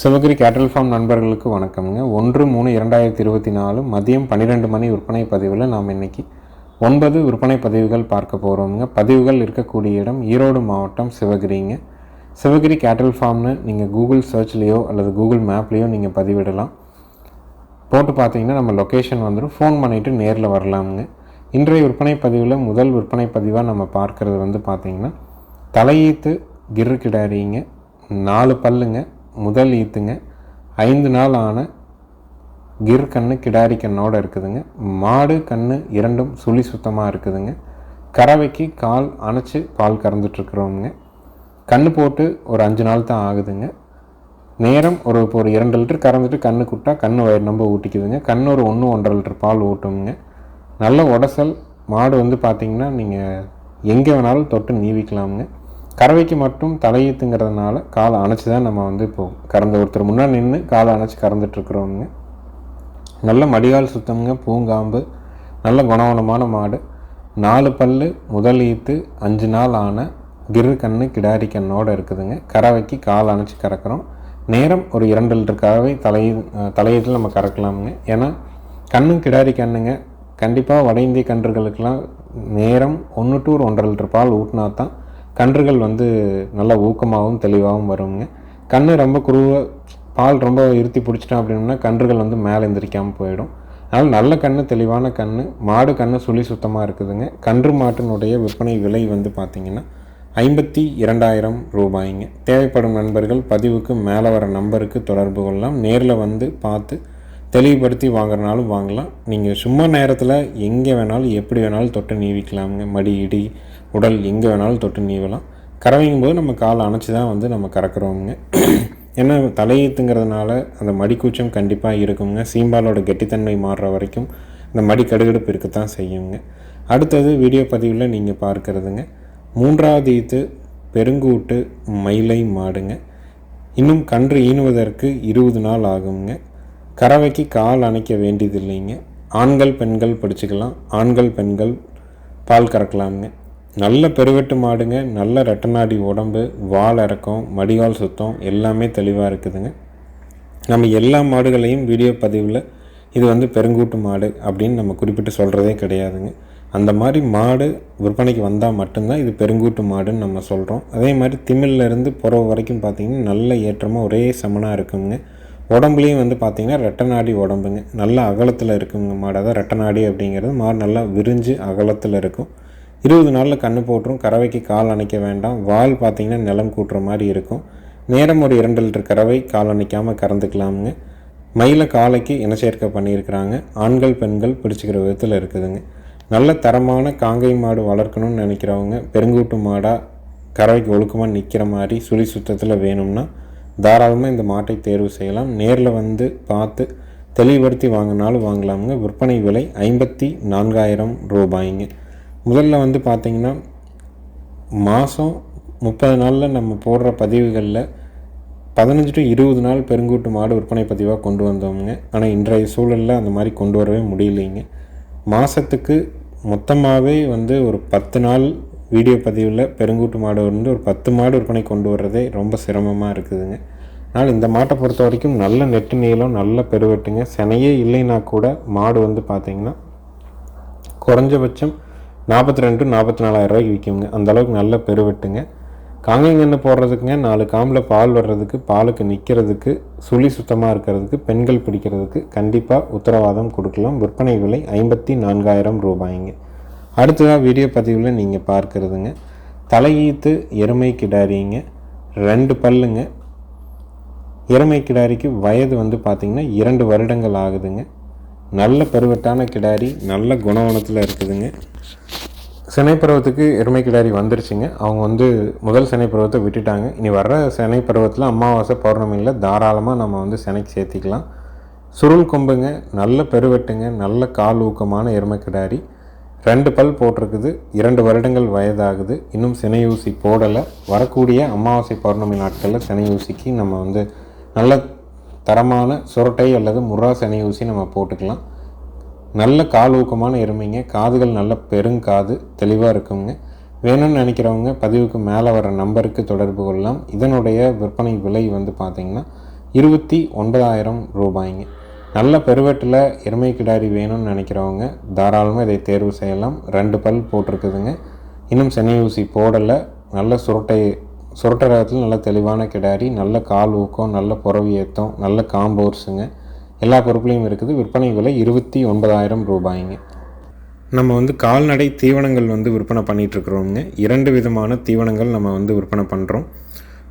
சிவகிரி கேட்டல் ஃபார்ம் நண்பர்களுக்கு வணக்கம்ங்க. ஒன்று மூணு இரண்டாயிரத்தி இருபத்தி நாலு மதியம் பன்னிரெண்டு மணி விற்பனை பதிவில் நாம் இன்னைக்கு ஒன்பது விற்பனை பதிவுகள் பார்க்க போகிறோம்ங்க பதிவுகள் இருக்கக்கூடிய இடம் ஈரோடு மாவட்டம் சிவகிரிங்க. சிவகிரி கேட்டல் ஃபார்ம்னு நீங்கள் கூகுள் சர்ச்லேயோ அல்லது கூகுள் மேப்லேயோ நீங்கள் பதிவிடலாம். போட்டு பார்த்தீங்கன்னா நம்ம லொக்கேஷன் வந்துடும் ஃபோன் பண்ணிவிட்டு நேரில் வரலாமுங்க. இன்றைய விற்பனை பதிவில் முதல் விற்பனை பதிவாக நம்ம பார்க்குறது வந்து பார்த்தீங்கன்னா தலையீத்து கிரு கிடாரிங்க. நாலு பல்லுங்க. முதல் ஈத்துங்க. ஐந்து நாள் ஆன கிர் கண்ணு கிடாரி கண்ணோடு இருக்குதுங்க. மாடு கண்ணு இரண்டும் சுழி சுத்தமாக இருக்குதுங்க. கறவைக்கு கால் அணைச்சி பால் கறந்துட்டுருக்குறோங்க கண்ணு போட்டு ஒரு அஞ்சு நாள் தான் ஆகுதுங்க. நேரம் ஒரு இப்போ ஒரு இரண்டு லிட்டர் கறந்துட்டு கண்ணு குட்டா கண்ணு வயிறு நம்ப ஊட்டிக்குதுங்க. கண்ணு ஒரு ஒன்று ஒன்றரை லிட்டர் பால் ஊட்டுங்க நல்ல உடசல். மாடு வந்து பார்த்திங்கன்னா நீங்கள் எங்கே வேணாலும் தொட்டு நீவிக்கலாமுங்க. கறவைக்கு மட்டும் தலையீத்துங்கிறதுனால காலை அணைச்சி தான் நம்ம வந்து இப்போது கறந்து ஒருத்தர் முன்னாடி நின்று காலை அணைச்சி கறந்துட்டுருக்குறோங்க நல்ல மடிகால் சுத்தம்ங்க பூங்காம்பு நல்ல குணவனமான மாடு. நாலு பல்லு முதல் ஈத்து அஞ்சு நாள் ஆன கிரு கண்ணு கிடாரி கண்ணோடு இருக்குதுங்க. கறவைக்கு கால் அணைச்சி கறக்கிறோம். நேரம் ஒரு இரண்டு லிட்டர் கறவை தலையீ தலையீட்டில் நம்ம கறக்கலாமுங்க. ஏன்னா கண்ணும் கிடாரி கண்ணுங்க. கண்டிப்பாக வட இந்திய கன்றுகளுக்கெல்லாம் நேரம் ஒன்று டு ஒன்றரை லிட்டர் பால் ஊட்டினா தான் கன்றுகள் வந்து நல்லா ஊக்கமாகவும் தெளிவாகவும் வருங்க. கண் ரொம்ப குருவ பால் ரொம்ப இருத்தி பிடிச்சிட்டோம் அப்படின்னா கன்றுகள் வந்து மேலே எந்திரிக்காமல் போயிடும். அதனால் நல்ல கண் தெளிவான கண் மாடு கண் சுழி சுத்தமாக இருக்குதுங்க. கன்று மாட்டினுடைய விற்பனை விலை வந்து பார்த்திங்கன்னா ஐம்பத்தி இரண்டாயிரம் ரூபாய்ங்க. தேவைப்படும் நண்பர்கள் பதிவுக்கு மேலே வர நம்பருக்கு தொடர்பு கொள்ளலாம். நேரில் வந்து பார்த்து தெளிவுபடுத்தி வாங்குறனாலும் வாங்கலாம். நீங்கள் சும்மா நேரத்தில் எங்கே வேணாலும் எப்படி வேணாலும் தொட்டு நீவிக்கலாமுங்க. மடி இடி உடல் எங்கே வேணாலும் தொட்டு நீவலாம். கறவைங்கும் போது நம்ம காலை அணைச்சி தான் வந்து நம்ம கறக்குறோங்க ஏன்னா தலையீத்துங்கிறதுனால அந்த மடிக்கூச்சம் கண்டிப்பாக இருக்குங்க. சீம்பாலோட கெட்டித்தன்மை மாறுற வரைக்கும் இந்த மடி கடுகடுப்பு இருக்கத்தான் செய்யுங்க. அடுத்தது வீடியோ பதிவில் நீங்கள் பார்க்குறதுங்க. மூன்றாவது ஈத்து பெருங்கூட்டு மயிலை மாடுங்க. இன்னும் கன்று ஈனுவதற்கு இருபது நாள் ஆகுங்க. கறவைக்கு கால் அணைக்க வேண்டியதில்லைங்க. ஆண்கள் பெண்கள் படிச்சுக்கலாம். ஆண்கள் பெண்கள் பால் கறக்கலாமுங்க. நல்ல பெருவெட்டு மாடுங்க நல்ல ரெட்டநாடி உடம்பு வால் இறக்கம் மடிகால் சுத்தம் எல்லாமே தெளிவாக இருக்குதுங்க. நம்ம எல்லா மாடுகளையும் வீடியோ பதிவில் இது வந்து பெருங்கூட்டு மாடு அப்படின்னு நம்ம குறிப்பிட்டு சொல்கிறதே கிடையாதுங்க. அந்த மாதிரி மாடு விற்பனைக்கு வந்தால் மட்டும்தான் இது பெருங்கூட்டு மாடுன்னு நம்ம சொல்கிறோம் அதே மாதிரி திமிழ்லேருந்து புறவு வரைக்கும் பார்த்திங்கன்னா நல்ல ஏற்றமாக ஒரே சமனாக இருக்குங்க. உடம்புலேயும் வந்து பார்த்திங்கன்னா ரெட்டநாடி உடம்புங்க. நல்ல அகலத்தில் இருக்குங்க மாடு அதான் ரெட்டநாடி அப்படிங்கிறது. மாடு நல்லா விரிஞ்சு அகலத்தில் இருக்கும். இருபது நாளில் கன்று போட்டுரும். கறவைக்கு கால் அணைக்க வேண்டாம். வால் பார்த்திங்கன்னா நிலம் கூட்டுற மாதிரி இருக்கும். நேரம் ஒரு இரண்டு லிட்டர் கறவை கால் அணைக்காமல் கறந்துக்கலாமுங்க. மயில காலைக்கு இனச்சேர்க்கை பண்ணியிருக்கிறாங்க. ஆண்கள் பெண்கள் பிடிச்சிக்கிற விதத்தில் இருக்குதுங்க. நல்ல தரமான காங்கை மாடு வளர்க்கணும்னு நினைக்கிறவங்க பெருங்கூட்டு மாடாக கறவைக்கு ஒழுக்கமாக நிற்கிற மாதிரி சுழி சுத்தத்தில் வேணும்னா தாராளமாக இந்த மாட்டை தேர்வு செய்யலாம். நேரில் வந்து பார்த்து தெளிவுபடுத்தி வாங்கினாலும் வாங்கலாமுங்க. விற்பனை விலை ஐம்பத்தி நான்காயிரம் ரூபாய்ங்க. முதல்ல வந்து பார்த்திங்கன்னா மாதம் முப்பது நாளில் நம்ம போடுற பதிவுகளில் பதினஞ்சு டு இருபது நாள் பெருங்கூட்டு மாடு விற்பனை பதிவாக கொண்டு வந்தோங்க ஆனால் இன்றைய சூழலில் அந்த மாதிரி கொண்டு வரவே முடியலைங்க. மாதத்துக்கு மொத்தமாகவே வந்து ஒரு பத்து நாள் வீடியோ பதிவில் பெருங்கூட்டு மாடு வந்து ஒரு பத்து மாடு விற்பனை கொண்டு வர்றதே ரொம்ப சிரமமாக இருக்குதுங்க. ஆனால் இந்த மாட்டை பொறுத்த வரைக்கும் நல்ல நெட்டு நீளம் நல்ல பெருவெட்டுங்க. சினையே இல்லைன்னா கூட மாடு வந்து பார்த்திங்கன்னா குறைஞ்சபட்சம் நாற்பத்தி ரெண்டு நாற்பத்தி நாலாயிரம் ரூபாய்க்கு விற்குங்க. அந்தளவுக்கு நல்ல பெருவெட்டுங்க காங்கைங்கன்னு போடுறதுக்குங்க நாலு காம்பில் பால் வர்றதுக்கு பாலுக்கு நிற்கிறதுக்கு சுழி சுத்தமாக இருக்கிறதுக்கு பெண்கள் பிடிக்கிறதுக்கு கண்டிப்பாக உத்தரவாதம் கொடுக்கலாம். விற்பனை விலை ஐம்பத்தி நான்காயிரம் ரூபாய்ங்க. அடுத்ததாக வீடியோ பதிவில் நீங்கள் பார்க்குறதுங்க. தலையீத்து எருமை கிடாரிங்க. ரெண்டு பல்லுங்க. எருமை கிடாரிக்கு வயது வந்து பார்த்திங்கன்னா இரண்டு வருடங்கள் ஆகுதுங்க. நல்ல பருவட்டான கிடாரி நல்ல குணவனத்தில் இருக்குதுங்க. சினை பருவத்துக்கு எருமை கிடாரி வந்துருச்சுங்க. அவங்க வந்து முதல் சினை பருவத்தை விட்டுட்டாங்க. இனி வர்ற சினைப்பருவத்தில் அமாவாசை பௌர்ணமியில் தாராளமாக நம்ம வந்து சினைக்கு சேர்த்திக்கலாம். சுருள் கொம்புங்க நல்ல பெருவெட்டுங்க நல்ல கால் ஊக்கமான எருமை கிடாரி. ரெண்டு பல் போட்டிருக்குது. இரண்டு வருடங்கள் வயதாகுது. இன்னும் சினையூசி ஊசி போடலை. வரக்கூடிய அமாவாசை பௌர்ணமி நாட்களில் சினையூசிக்கு நம்ம வந்து நல்ல தரமான சுரட்டை அல்லது முர்ரா சனி ஊசி நம்ம போட்டுக்கலாம். நல்ல கால் ஊக்கமான எருமைங்க. காதுகள் நல்ல பெருங்காது தெளிவாக இருக்குங்க. வேணும்னு நினைக்கிறவங்க பதிவுக்கு மேலே வர நம்பருக்கு தொடர்பு கொள்ளலாம். இதனுடைய விற்பனை விலை வந்து பார்த்திங்கன்னா இருபத்தி ஒன்பதாயிரம் ரூபாய்ங்க. நல்ல பெருவெட்டில் எருமை கிடாரி வேணும்னு நினைக்கிறவங்க தாராளமாக இதை தேர்வு செய்யலாம். ரெண்டு பல் போட்டிருக்குதுங்க. இன்னும் சென்னை ஊசி போடலை. நல்ல சுருட்டை சுரட்ட ரகத்தில் நல்ல தெளிவான கிடாரி நல்ல கால் ஊக்கம் நல்ல புறவி ஏத்தம் நல்ல காம்போர்ஸுங்க எல்லா பொருட்களையும் இருக்குது. விற்பனை விலை இருபத்தி ஒன்பதாயிரம் ரூபாய்ங்க. நம்ம வந்து கால்நடை தீவனங்கள் வந்து விற்பனை பண்ணிகிட்ருக்குறோங்க இரண்டு விதமான தீவனங்கள் நம்ம வந்து விற்பனை பண்ணுறோம்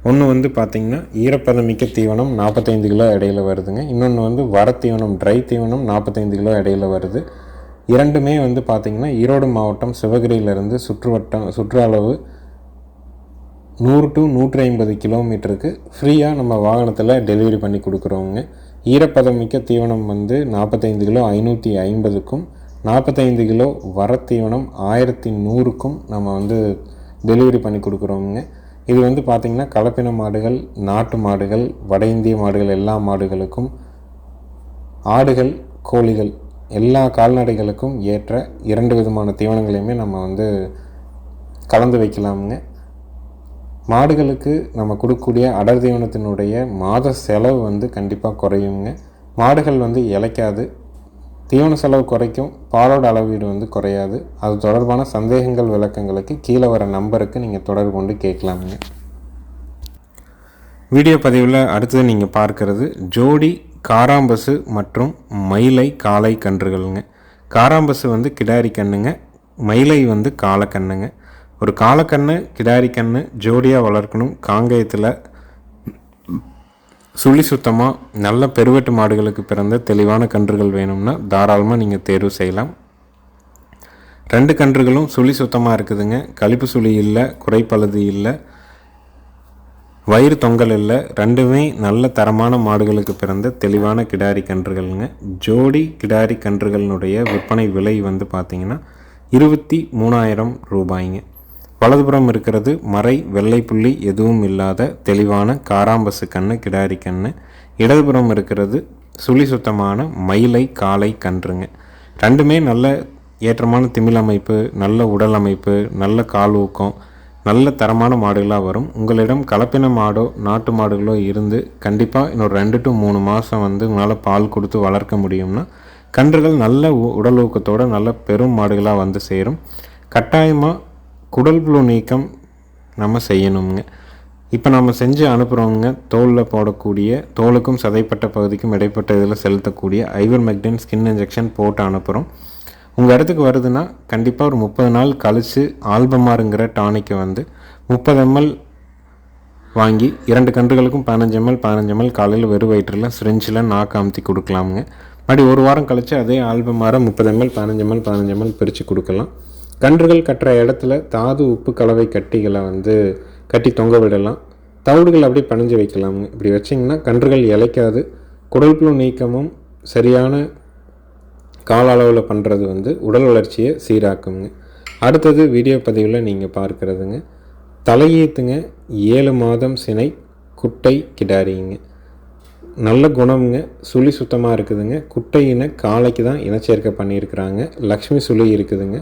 ஒன்று வந்து பார்த்திங்கன்னா ஈரப்பதமிக்க தீவனம் நாற்பத்தைந்து கிலோ இடையில வருதுங்க. இன்னொன்று வந்து வர தீவனம் ட்ரை தீவனம் நாற்பத்தைந்து கிலோ இடையில வருது. இரண்டுமே வந்து பார்த்திங்கன்னா ஈரோடு மாவட்டம் சிவகிரியிலேருந்து சுற்றுவட்டம் சுற்று அளவு நூறு டு நூற்றி ஐம்பது கிலோமீட்டருக்கு ஃப்ரீயாக நம்ம வாகனத்தில் டெலிவரி பண்ணி கொடுக்குறோங்க ஈரப்பதமிக்க தீவனம் வந்து நாற்பத்தைந்து கிலோ ஐநூற்றி ஐம்பதுக்கும் நாற்பத்தைந்து கிலோ வர தீவனம் ஆயிரத்தி நூறுக்கும் நம்ம வந்து டெலிவரி பண்ணி கொடுக்குறோங்க இது வந்து பார்த்திங்கன்னா கலப்பின மாடுகள் நாட்டு மாடுகள் வட இந்திய மாடுகள் எல்லா மாடுகளுக்கும் ஆடுகள் கோழிகள் எல்லா கால்நடைகளுக்கும் ஏற்ற இரண்டு விதமான தீவனங்களையுமே நம்ம வந்து கலந்து வைக்கலாமுங்க. மாடுகளுக்கு நம்ம கொடுக்கக்கூடிய அடர் தீவனத்தினுடைய மாத செலவு வந்து கண்டிப்பாக குறையுங்க. மாடுகள் வந்து இளைக்காது தீவன செலவு குறைக்கும். பாலோட அளவீடு வந்து குறையாது. அது தொடர்பான சந்தேகங்கள் விளக்கங்களுக்கு கீழே வர நம்பருக்கு நீங்கள் தொடர்பு கொண்டு கேட்கலாமுங்க. வீடியோ பதிவில் அடுத்தது நீங்கள் பார்க்கறது ஜோடி காராம்பசு மற்றும் மயிலை காளை கன்றுகள்ங்க. காராம்பசு வந்து கிடாரி கண்ணுங்க. மயிலை வந்து காலக்கண்ணுங்க ஒரு காலக்கண்ணு கிடாரி கண்ணு ஜோடியாக வளர்க்கணும் காங்கயத்தில் சுழி சுத்தமாக நல்ல பெருவெட்டு மாடுகளுக்கு பிறந்த தெளிவான கன்றுகள் வேணும்னா தாராளமாக நீங்கள் தேர்வு செய்யலாம். ரெண்டு கன்றுகளும் சுழி சுத்தமாக இருக்குதுங்க. கழிப்பு சுழி இல்லை குறைப்பழுது இல்லை வயிறு தொங்கல் இல்லை ரெண்டுமே நல்ல தரமான மாடுகளுக்கு பிறந்த தெளிவான கிடாரி கன்றுகள்ங்க. ஜோடி கிடாரி கன்றுகளினுடைய விற்பனை விலை வந்து பார்த்திங்கன்னா இருபத்தி மூணாயிரம் ரூபாய்ங்க. வலதுபுறம் இருக்கிறது மறை வெள்ளை புள்ளி எதுவும் இல்லாத தெளிவான காராம்பசு கண்ணு கிடாரி கண்ணு. இடதுபுறம் இருக்கிறது சுழி சுத்தமான மயிலை காலை கன்றுங்க. ரெண்டுமே நல்ல ஏற்றமான திமிழ் அமைப்பு நல்ல உடல் அமைப்பு நல்ல கால் ஊக்கம் நல்ல தரமான மாடுகளாக வரும். உங்களிடம் கலப்பின மாடோ நாட்டு மாடுகளோ இருந்து கண்டிப்பாக இன்னொரு ரெண்டு டு மூணு மாதம் வந்து உங்களால் பால் கொடுத்து வளர்க்க முடியும்னா கன்றுகள் நல்ல உடல் ஊக்கத்தோடு நல்ல பெரும் மாடுகளாக வந்து சேரும். கட்டாயமாக குடல் புழு நீக்கம் நம்ம செய்யணுங்க இப்போ நம்ம செஞ்சு அனுப்புகிறோங்க தோலில் போடக்கூடிய தோலுக்கும் சதைப்பட்ட பகுதிக்கும் இடைப்பட்ட இதில் செலுத்தக்கூடிய ஐவர் மெக்டின் ஸ்கின் இன்ஜெக்ஷன் போட்டு அனுப்புகிறோம் உங்கள் இடத்துக்கு வருதுன்னா கண்டிப்பாக ஒரு முப்பது நாள் கழித்து ஆல்பமாருங்கிற டானிக்கை வந்து முப்பது எம்எல் வாங்கி இரண்டு கன்றுகளுக்கும் பதினஞ்சு எம்எல் பதினஞ்சு எம்எல் காலையில் வெறும் வயிற்றில் சிரிஞ்சில் நாக்கு அமுத்தி கொடுக்கலாமுங்க. மறுபடி ஒரு வாரம் கழித்து அதே ஆல்பமாரை முப்பது எம்எல் பதினஞ்சு எம்எல் பதினஞ்சு எம்எல் பிரித்து கொடுக்கலாம். கன்றுகள் கட்டுற இடத்துல தாது உப்பு கலவை கட்டிகளை வந்து கட்டி தொங்க விடலாம். தவிடுகள் அப்படியே பணிஞ்சு வைக்கலாம். இப்படி வச்சிங்கன்னா கன்றுகள் இலைக்காது குடல்புழு நீக்கமும் சரியான கால அளவில் பண்ணுறது வந்து உடல் வளர்ச்சியை சீராக்குங்க. அடுத்தது வீடியோ பதிவில் நீங்கள் பார்க்குறதுங்க. தலையீத்துங்க ஏழு மாதம் சினை குட்டை கிடாரிங்க. நல்ல குணம்ங்க. சுழி சுத்தமாக இருக்குதுங்க. குட்டையின காலைக்கு தான் இனச்சேர்க்கை பண்ணியிருக்கிறாங்க. லக்ஷ்மி சுழி இருக்குதுங்க.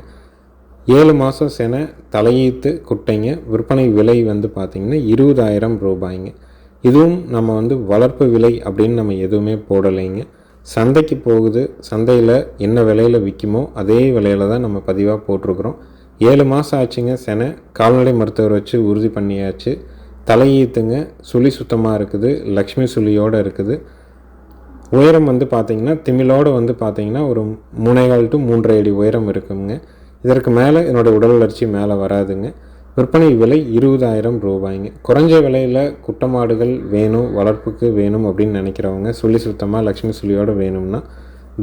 ஏழு மாதம் சென தலையீத்து குட்டைங்க. விற்பனை விலை வந்து பார்த்திங்கன்னா இருபதாயிரம் ரூபாய்ங்க. இதுவும் நம்ம வந்து வளர்ப்பு விலை அப்படின்னு நம்ம எதுவுமே போடலைங்க. சந்தைக்கு போகுது. சந்தையில் என்ன விலையில் விற்குமோ அதே விலையில் தான் நம்ம பதிவாக போட்டிருக்குறோம். ஏழு மாதம் ஆச்சுங்க சென. கால்நடை மருத்துவர் வச்சு உறுதி பண்ணியாச்சு. தலையீத்துங்க சுழி சுத்தமாக இருக்குது. லக்ஷ்மி சுழியோடு இருக்குது. உயரம் வந்து பார்த்திங்கன்னா திமிலோடு வந்து பார்த்திங்கன்னா ஒரு மூணேகால் டு மூன்றரை அடி உயரம் இருக்குங்க. இதற்கு மேலே என்னோடய உடல் வளர்ச்சி மேலே வராதுங்க. விற்பனை விலை இருபதாயிரம் ரூபாய்ங்க. குறைஞ்ச விலையில் குட்டை மாடுகள் வேணும் வளர்ப்புக்கு வேணும் அப்படின்னு நினைக்கிறவங்க சுழி சுத்தமாக லக்ஷ்மி சுழியோடு வேணும்னா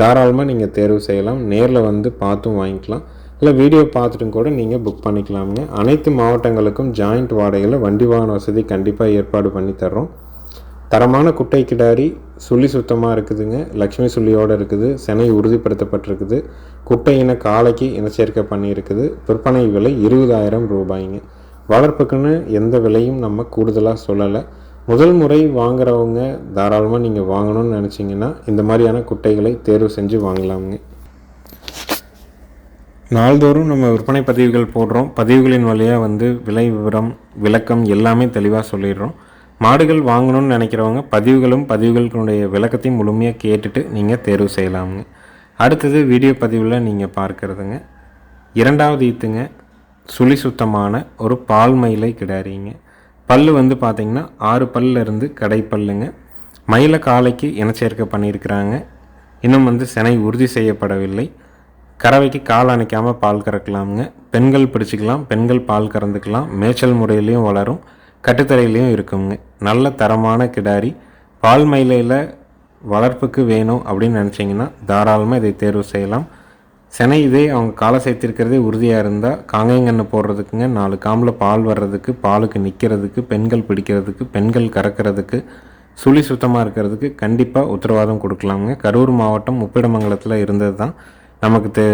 தாராளமாக நீங்கள் தேர்வு செய்யலாம். நேரில் வந்து பார்த்தும் வாங்கிக்கலாம். இல்லை வீடியோ பார்த்துட்டும் கூட நீங்கள் புக் பண்ணிக்கலாமுங்க. அனைத்து மாவட்டங்களுக்கும் ஜாயிண்ட் வாடகையில் வண்டி வாகன வசதி கண்டிப்பாக ஏற்பாடு பண்ணி தர்றோம். தரமான குட்டை கிடாரி சுள்ளி சுத்தமாக இருக்குதுங்க. லக்ஷ்மி சுள்ளியோடு இருக்குது. செனை உறுதிப்படுத்தப்பட்டிருக்குது. குட்டை இன காலைக்கு இனச்சேர்க்கை பண்ணியிருக்குது. விற்பனை விலை இருபதாயிரம் ரூபாய்ங்க. வளர்ப்புக்குன்னு எந்த விலையும் நம்ம கூடுதலாக சொல்லலை. முதல் முறை வாங்குறவங்க தாராளமாக நீங்கள் வாங்கணும்னு நினச்சிங்கன்னா இந்த மாதிரியான குட்டைகளை தேர்வு செஞ்சு வாங்கலாமுங்க. நாள்தோறும் நம்ம விற்பனை பதிவுகள் போடுறோம். பதிவுகளின் வழியாக வந்து விலை விவரம் விளக்கம் எல்லாமே தெளிவாக சொல்லிடுறோம். மாடுகள் வாங்கணும்னு நினைக்கிறவங்க பதிவுகளும் பதிவுகளுடைய விளக்கத்தையும் முழுமையாக கேட்டுட்டு நீங்கள் தேர்வு செய்யலாமுங்க அடுத்தது வீடியோ பதிவில் நீங்கள் பார்க்குறதுங்க. இரண்டாவது ஈத்துங்க சுழி சுத்தமான ஒரு பால் மயிலை கிடாரிங்க. பல் வந்து பார்த்திங்கன்னா ஆறு பல்லிருந்து கடைப்பல்லுங்க மயிலை மயில காலைக்கு இனச்சேர்க்கை பண்ணியிருக்கிறாங்க. இன்னும் வந்து சினை உறுதி செய்யப்படவில்லை. கறவைக்கு கால் அணைக்காமல் பால் கறக்கலாமுங்க. பெண்கள் பிடிச்சிக்கலாம் பெண்கள் பால் கறந்துக்கலாம். மேய்ச்சல் முறையிலையும் வளரும். கட்டுத்தரையிலையும் இருக்குங்க. நல்ல தரமான கிடாரி. பால் மயிலையில் வளர்ப்புக்கு வேணும் அப்படின்னு நினச்சிங்கன்னா தாராளமாக இதை தேர்வு செய்யலாம். செனை இதே அவங்க காலை சேர்த்திருக்கிறதே உறுதியாக இருந்தால் காங்கைங்கன்று போடுறதுக்குங்க நாலு காம்பில் பால் வர்றதுக்கு பாலுக்கு நிற்கிறதுக்கு பெண்கள் பிடிக்கிறதுக்கு பெண்கள் கறக்கிறதுக்கு சுழி சுத்தமாக இருக்கிறதுக்கு கண்டிப்பாக உத்தரவாதம் கொடுக்கலாமுங்க கரூர் மாவட்டம் முப்பிடமங்கலத்தில் இருந்தது தான் நமக்கு தெ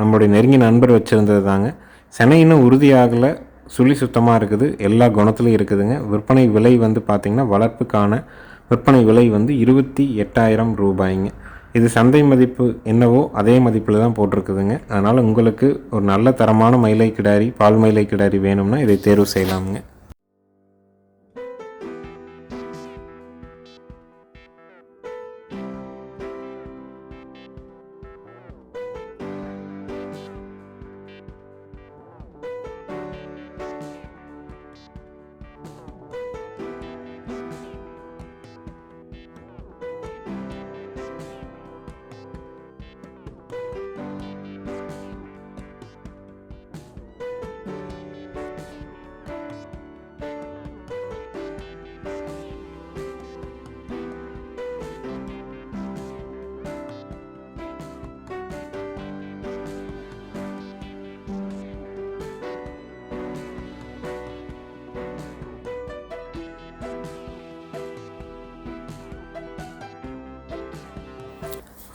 நம்மளுடைய நெருங்கிய நண்பர் வச்சுருந்தது தாங்க செனை இன்னும் உறுதியாகலை. சுழி சுத்தமாக இருக்குது. எல்லா குணத்துலையும் இருக்குதுங்க. விற்பனை விலை வந்து பார்த்திங்கன்னா வளர்ப்புக்கான விற்பனை விலை வந்து இருபத்தி எட்டாயிரம் ரூபாய்ங்க. இது சந்தை மதிப்பு என்னவோ அதே மதிப்பில் தான் போட்டிருக்குதுங்க. அதனால் உங்களுக்கு ஒரு நல்ல தரமான மயிலை கிடாரி பால் மயிலை கிடாரி வேணும்னா இதை தேர்வு செய்யலாமுங்க.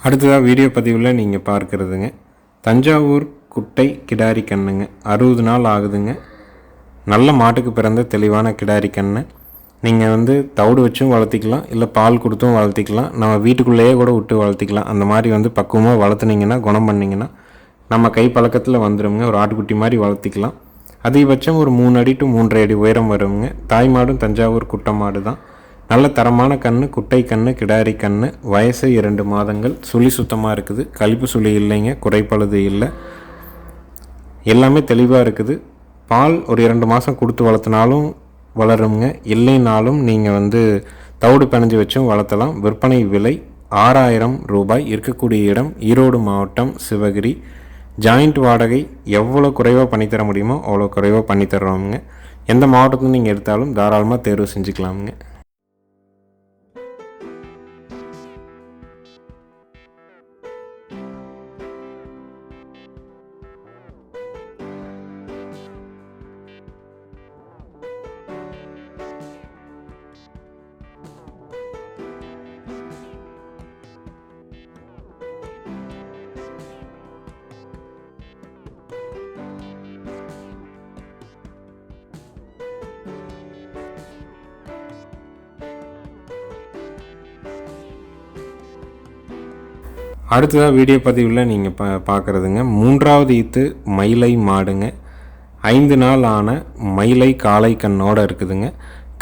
அடுத்ததாக வீடியோ பதிவில் நீங்கள் பார்க்குறதுங்க. தஞ்சாவூர் குட்டை கிடாரி கண்ணுங்க. அறுபது நாள் ஆகுதுங்க. நல்ல மாட்டுக்கு பிறந்த தெளிவான கிடாரி கண்ணு. நீங்கள் வந்து தவிடு வச்சும் வளர்த்திக்கலாம் இல்லை பால் கொடுத்தும் வளர்த்திக்கலாம் நம்ம வீட்டுக்குள்ளேயே கூட விட்டு வளர்த்திக்கலாம். அந்த மாதிரி வந்து பக்குவமாக வளர்த்துனீங்கன்னா குணம் பண்ணிங்கன்னா நம்ம கை பழக்கத்தில் வந்துடுங்க ஒரு ஆட்டுக்குட்டி மாதிரி வளர்த்திக்கலாம். அதிகபட்சம் ஒரு மூணு அடி டு மூன்றரை அடி உயரம் வருங்க தாய் மாடும் தஞ்சாவூர் குட்டை மாடு தான் நல்ல தரமான கன்று குட்டை கன்று கிடாரி கன்று வயசு இரண்டு மாதங்கள் சுழி சுத்தமாக இருக்குது. கழிப்பு சுழி இல்லைங்க குறைப்பழுது இல்லை. எல்லாமே தெளிவாக இருக்குது. பால் ஒரு இரண்டு மாதம் கொடுத்து வளர்த்தினாலும் வளருங்க. இல்லைனாலும் நீங்கள் வந்து தவிடு பிணைஞ்சு வச்சும் வளர்த்தலாம். விற்பனை விலை ஆறாயிரம் ரூபாய். இருக்கக்கூடிய இடம் ஈரோடு மாவட்டம் சிவகிரி. ஜாயிண்ட் வாடகை எவ்வளோ குறைவாக பண்ணித்தர முடியுமோ அவ்வளோ குறைவாக பண்ணித்தர்றோமுங்க எந்த மாவட்டத்தில் நீங்கள் எடுத்தாலும் தாராளமாக தேர்வு செஞ்சுக்கலாமுங்க. அடுத்ததாக வீடியோ பதிவில் நீங்கள் பா பார்க்குறதுங்க மூன்றாவது ஈத்து மயிலை மாடுங்க. ஐந்து நாள் ஆன மயிலை காலை கண்ணோடு இருக்குதுங்க.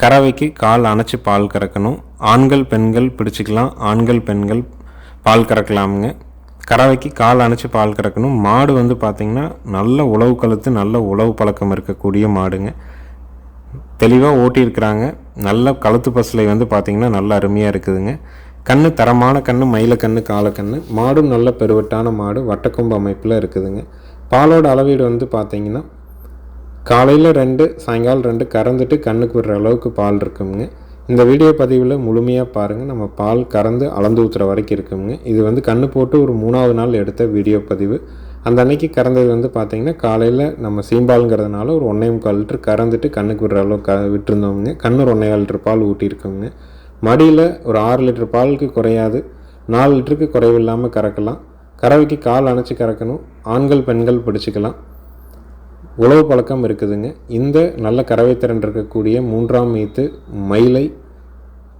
கறவைக்கு கால் அணைச்சி பால் கறக்கணும். ஆண்கள் பெண்கள் பிடிச்சிக்கலாம். ஆண்கள் பெண்கள் பால் கறக்கலாமுங்க. கறவைக்கு கால் அணைச்சி பால் கறக்கணும். மாடு வந்து பார்த்திங்கன்னா நல்ல உழவு கழுத்து நல்ல உழவு பழக்கம் இருக்கக்கூடிய மாடுங்க. தெளிவாக ஓட்டியிருக்கிறாங்க. நல்ல கழுத்து பசலை வந்து பார்த்திங்கன்னா நல்ல அருமையாக இருக்குதுங்க. கண்ணு தரமான கண்ணு மயில கண்ணு காலக்கண்ணு மாடும் நல்ல பெருவட்டான மாடு வட்டக்கொம்பு அமைப்பில் இருக்குதுங்க. பாலோட அளவீடு வந்து பார்த்தீங்கன்னா காலையில் ரெண்டு சாயங்காலம் ரெண்டு கறந்துட்டு கண்ணுக்கு விடுற அளவுக்கு பால் இருக்குங்க. இந்த வீடியோ பதிவில் முழுமையாக பாருங்கள் நம்ம பால் கறந்து அளந்து ஊற்றுற வரைக்கும் இருக்குங்க. இது வந்து கண்ணு போட்டு ஒரு மூணாவது நாள் எடுத்த வீடியோ பதிவு. அந்த அன்னைக்கு கறந்தது வந்து பார்த்திங்கன்னா காலையில் நம்ம சீம்பாலுங்கிறதுனால ஒரு ஒன்றே முக்கால் லிட்டர் கறந்துட்டு கண்ணுக்கு விடுற அளவுக்கு க கண்ணு ஒரு ஒன்றே லிட்டர் பால் ஊட்டியிருக்கோங்க. மடியில் ஒரு ஆறு லிட்டர் பாலுக்கு குறையாது. நாலு லிட்டருக்கு குறைவில்லாமல் கறக்கலாம். கறவைக்கு கால் அணைச்சி கறக்கணும். ஆண்கள் பெண்கள் பிடிச்சிக்கலாம். உழவு பழக்கம் இருக்குதுங்க. இந்த நல்ல கறவைத்திறன் இருக்கக்கூடிய மூன்றாம் மீத்து மயிலை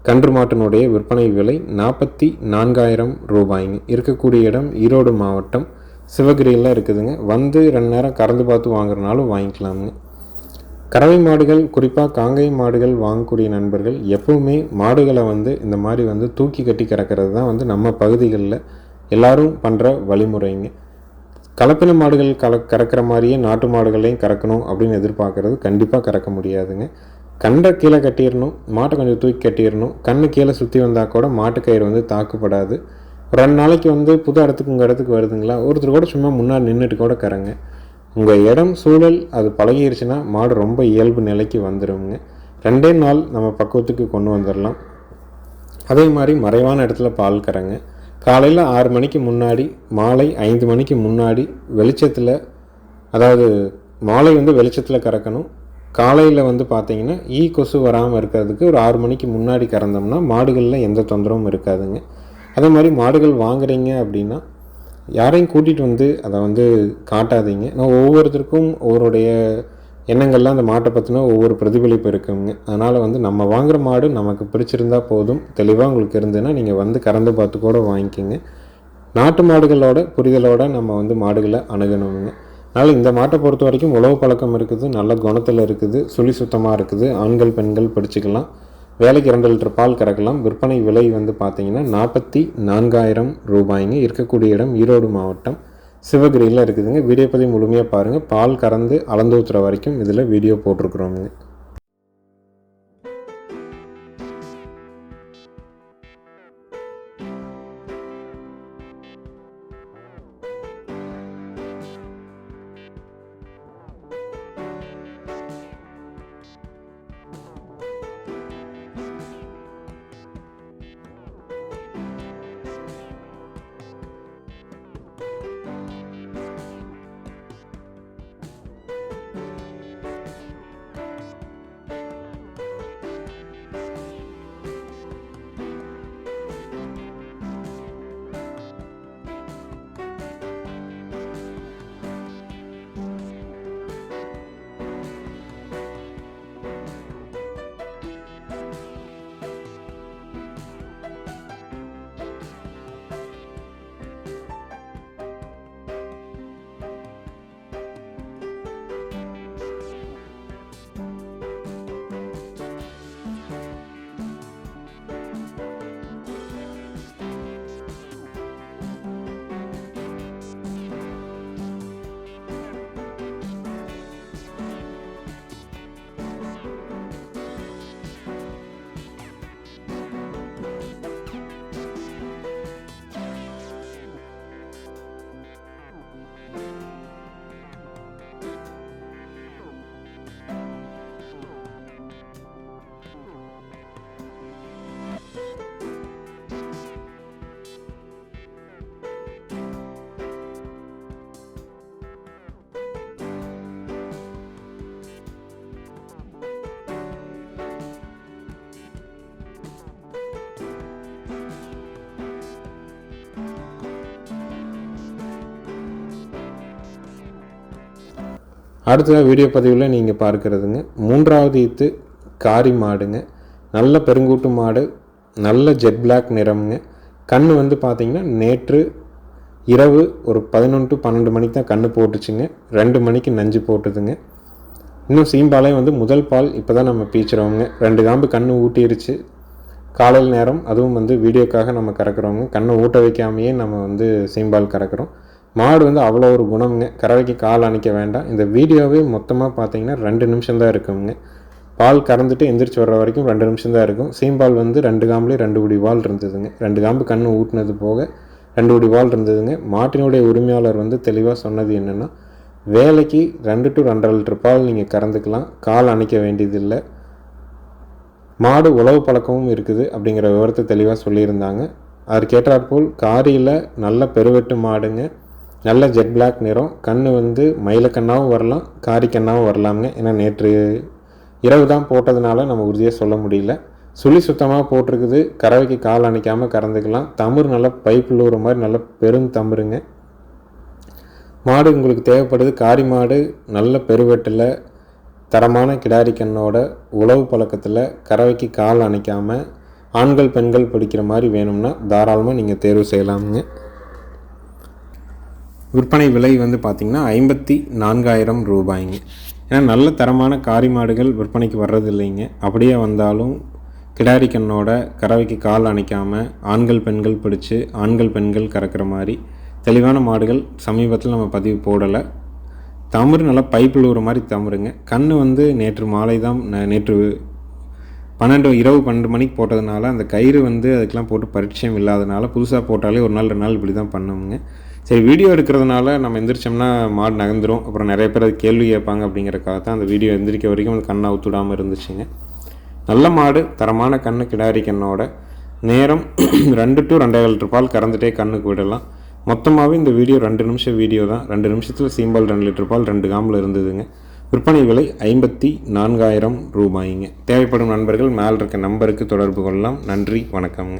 கன்று மாட்டினுடைய விற்பனை விலை நாற்பத்தி நான்காயிரம் ரூபாய்ங்க. இருக்கக்கூடிய இடம் ஈரோடு மாவட்டம் சிவகிரியில் இருக்குதுங்க. வந்து ரெண்டு நேரம் கறந்து பார்த்து வாங்குறனாலும் வாங்கிக்கலாமுங்க. கறவை மாடுகள் குறிப்பாக காங்கை மாடுகள் வாங்கக்கூடிய நண்பர்கள் எப்பவுமே மாடுகளை வந்து இந்த மாதிரி வந்து தூக்கி கட்டி கறக்கிறது தான் வந்து நம்ம பகுதிகளில் எல்லாரும் பண்ணுற வழிமுறைங்க. கலப்பின மாடுகள் கல கறக்கிற மாதிரியே நாட்டு மாடுகளையும் கறக்கணும் அப்படின்னு எதிர்பார்க்கறது கண்டிப்பாக கறக்க முடியாதுங்க. கண்டை கீழே கட்டிடணும் மாட்டை கொஞ்சம் தூக்கி கட்டிடணும். கண்ணு கீழே சுற்றி வந்தால் கூட மாட்டுக்கயிறு வந்து தாக்குப்படாது. ரெண்டு நாளைக்கு வந்து புது இடத்துக்கு உங்கள் இடத்துக்கு வருதுங்களா? ஒருத்தர் கூட சும்மா முன்னாடி நின்றுட்டு கூட கறங்க. உங்கள் இடம் சூழல் அது பழகிருச்சுன்னா மாடு ரொம்ப இயல்பு நிலைக்கு வந்துடுங்க ரெண்டே நாள் நம்ம பக்குவத்துக்கு கொண்டு வந்துடலாம் அதே மாதிரி மறைவான இடத்துல பால் கறங்க. காலையில் ஆறு மணிக்கு முன்னாடி மாலை ஐந்து மணிக்கு முன்னாடி வெளிச்சத்தில் அதாவது மாலை வந்து வெளிச்சத்தில் கறக்கணும். காலையில் வந்து பார்த்தீங்கன்னா ஈ கொசு வராமல் இருக்கிறதுக்கு ஒரு ஆறு மணிக்கு முன்னாடி கறந்தோம்னா மாடுகளில் எந்த தொந்தரவும் இருக்காதுங்க. அதே மாதிரி மாடுகள் வாங்குறீங்க அப்படின்னா யாரையும் கூட்டிகிட்டு வந்து அதை வந்து காட்டாதீங்க. நான் ஒவ்வொருத்தருக்கும் ஒவ்வொருடைய எண்ணங்கள்லாம் அந்த மாட்டை பற்றின ஒவ்வொரு பிரதிபலிப்பு இருக்குங்க. அதனால் வந்து நம்ம வாங்குகிற மாடு நமக்கு பிடிச்சிருந்தா போதும். தெளிவாக உங்களுக்கு இருந்ததுன்னா நீங்கள் வந்து கறந்து பார்த்து கூட வாங்கிக்கோங்க. நாட்டு மாடுகளோட புரிதலோடு நம்ம வந்து மாடுகளை அணுகணுங்க. அதனால் இந்த மாட்டை பொறுத்த வரைக்கும் உழவு பழக்கம் இருக்குது நல்ல குணத்தில் இருக்குது சுழி சுத்தமாக இருக்குது. ஆண்கள் பெண்கள் படிச்சுக்கலாம். வேலைக்கு இரண்டு லிட்டர் பால் கறக்கலாம். விற்பனை விலை வந்து பார்த்தீங்கன்னா நாற்பத்தி நான்காயிரம் ரூபாய்ங்க. இருக்கக்கூடிய இடம் ஈரோடு மாவட்டம் சிவகிரியில் இருக்குதுங்க. வீடியோ பதிவு முழுமையாக பாருங்கள் பால் கறந்து அளந்து ஊற்றுற வரைக்கும் இதில் வீடியோ போட்டிருக்குறோங்க அடுத்ததாக வீடியோ பதிவில் நீங்கள் பார்க்குறதுங்க. மூன்றாவது ஈத்து காரி மாடுங்க. நல்ல பெருங்கூட்டு மாடு நல்ல ஜெட் பிளாக் நிறம்ங்க. கண் வந்து பார்த்திங்கன்னா நேற்று இரவு ஒரு பதினொன்று டு பன்னெண்டு மணிக்கு தான் கன்று போட்டுச்சுங்க. ரெண்டு மணிக்கு நஞ்சு போட்டுதுங்க. இன்னும் சீம்பாலே வந்து முதல் பால் இப்போ தான் நம்ம பீச்சுறவங்க ரெண்டு காம்பு கண் ஊட்டிருச்சு. காலையில் நேரம் அதுவும் வந்து வீடியோக்காக நம்ம கறக்குறவங்க கண்ணை ஊட்ட வைக்காமையே நம்ம வந்து சீம்பால் கறக்குறோம். மாடு வந்து அவ்வளோ ஒரு குணம்ங்க. கறவைக்கு கால் அணைக்க வேண்டாம். இந்த வீடியோவே மொத்தமாக பார்த்தீங்கன்னா ரெண்டு நிமிஷம் தான் இருக்குங்க. பால் கறந்துட்டு எந்திரிச்சு வர்ற வரைக்கும் ரெண்டு நிமிஷம் தான் இருக்கும். சீம்பால் வந்து ரெண்டு காம்புலேயே ரெண்டு குடி வால் இருந்ததுங்க. ரெண்டு காம்பு கண்ணு ஊட்டினது போக ரெண்டு குடி வால் இருந்ததுங்க. மாட்டினுடைய உரிமையாளர் வந்து தெளிவாக சொன்னது என்னென்னா வேலைக்கு ரெண்டு டு ரெண்டரை லிட்டர் பால் நீங்கள் கறந்துக்கலாம். கால் அணைக்க வேண்டியதில்லை. மாடு உழவு பழக்கமும் இருக்குது அப்படிங்கிற விவரத்தை தெளிவாக சொல்லியிருந்தாங்க. அதற்கேற்றாற்போல் காரியில் நல்ல பெருவெட்டு மாடுங்க. நல்ல ஜெட் பிளாக் நிறம். கண் வந்து மயிலக்கண்ணாகவும் வரலாம் காரி வரலாம்ங்க. ஏன்னா நேற்று இரவு தான் போட்டதுனால நம்ம உறுதியாக சொல்ல முடியல. சுழி சுத்தமாக போட்டிருக்குது. கறவைக்கு கால் அணைக்காமல் கறந்துக்கலாம். தமிர் நல்லா பைப்பில் ஊற மாதிரி நல்ல பெரும் தமிருங்க. மாடு உங்களுக்கு தேவைப்படுது. காரி மாடு நல்ல பெருவெட்டில் தரமான கிடாரி கண்ணோட உழவு பழக்கத்தில் கறவைக்கு கால் அணைக்காமல் ஆண்கள் பெண்கள் பிடிக்கிற மாதிரி வேணும்னா தாராளமாக நீங்கள் தேர்வு செய்யலாமுங்க. விற்பனை விலை வந்து பார்த்திங்கன்னா ஐம்பத்தி நான்காயிரம் ரூபாய்ங்க. ஏன்னா நல்ல தரமான காரி மாடுகள் விற்பனைக்கு வர்றது இல்லைங்க. அப்படியே வந்தாலும் கிடாரி கண்ணோட கறவைக்கு கால் அணைக்காமல் ஆண்கள் பெண்கள் பிடிச்சு ஆண்கள் பெண்கள் கறக்கிற மாதிரி தெளிவான மாடுகள் சமீபத்தில் நம்ம பதிவு போடலை. தமிழ் நல்லா பைப்பில் ஒரு மாதிரி தமிருங்க கண் வந்து நேற்று மாலை தான் நேற்று பன்னெண்டு இரவு பன்னெண்டு மணிக்கு போட்டதுனால அந்த கயிறு வந்து அதுக்கெலாம் போட்டு பரிச்சயம் இல்லாதனால புதுசாக போட்டாலே ஒரு நாள் ரெண்டு நாள் இப்படி தான் பண்ணுவோங்க. சரி வீடியோ எடுக்கிறதுனால நம்ம எந்திரிச்சோம்னா மாடு நகர்ந்துடும் அப்புறம் நிறைய பேர் அது கேள்வி கேட்பாங்க அப்படிங்கிறக்காக தான் அந்த வீடியோ எந்திரிக்க வரைக்கும் அந்த கண்ணை அவுத்துடாமல் இருந்துச்சுங்க. நல்ல மாடு தரமான கண்ணு கிடாரி கண்ணோட. நேரம் ரெண்டு டு ரெண்டேகால் பால் கறந்துட்டே கண்ணுக்கு விடலாம். மொத்தமாகவே இந்த வீடியோ ரெண்டு நிமிஷம் வீடியோ தான். ரெண்டு நிமிஷத்தில் சீம்பால் ரெண்டு லிட்டர் பால் ரெண்டு காமில் இருந்ததுங்க. விற்பனை விலை ஐம்பத்தி நான்காயிரம் ரூபாய்ங்க. தேவைப்படும் நண்பர்கள் மேல் இருக்க நம்பருக்கு தொடர்பு கொள்ளலாம். நன்றி வணக்கம்ங்க.